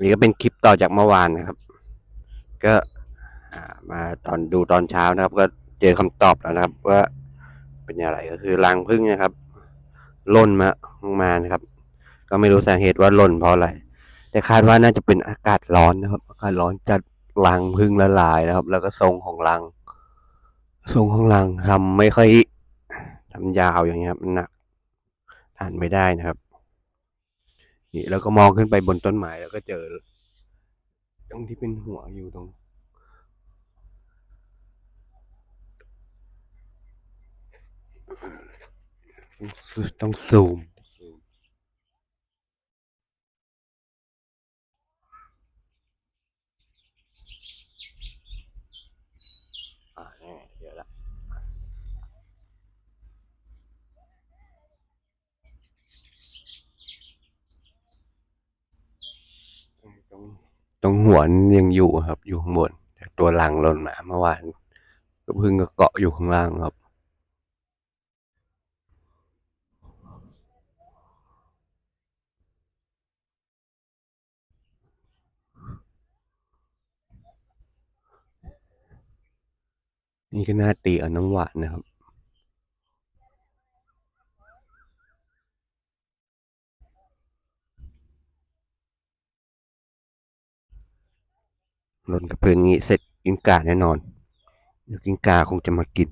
นี่ก็เป็นคลิปต่อจากเมื่อวานนะครับ ก็มาตอนดูตอนเช้านะครับ ก็เจอคำตอบแล้วนะครับ ว่าเป็นอะไรก็คือรังผึ้งนะครับล่นมาลงมานะครับ ก็ไม่รู้สาเหตุว่าล่นเพราะอะไร แต่คาดว่าน่าจะเป็นอากาศร้อนนะครับ อากาศร้อนจัดรังผึ้งละลายนะครับ แล้วก็ทรงของรังทรงของรังทำไม่ค่อยทำยาวอย่างเงี้ยครับมันหนักทานไม่ได้นะครับ นี่แล้วก็มองขึ้นไปบนต้นไม้แล้วก็เจอ ตรงที่เป็นหัวอยู่ตรง ต้องซูม อ่าแน่เดี๋ยวละ ตรงตรงหัวยังอยู่ครับ อยู่ข้างบนแต่ตัวรังหล่นมาเมื่อวานก็เพึ่งก็เกาะอยู่ข้างล่างครับนี่ก็น่าตีเอาน้ำหวานนะครับ หล่นกับพื้นงี้เสร็จกิงกาแน่นอนเดี๋ยวกิงกาคงจะมากิน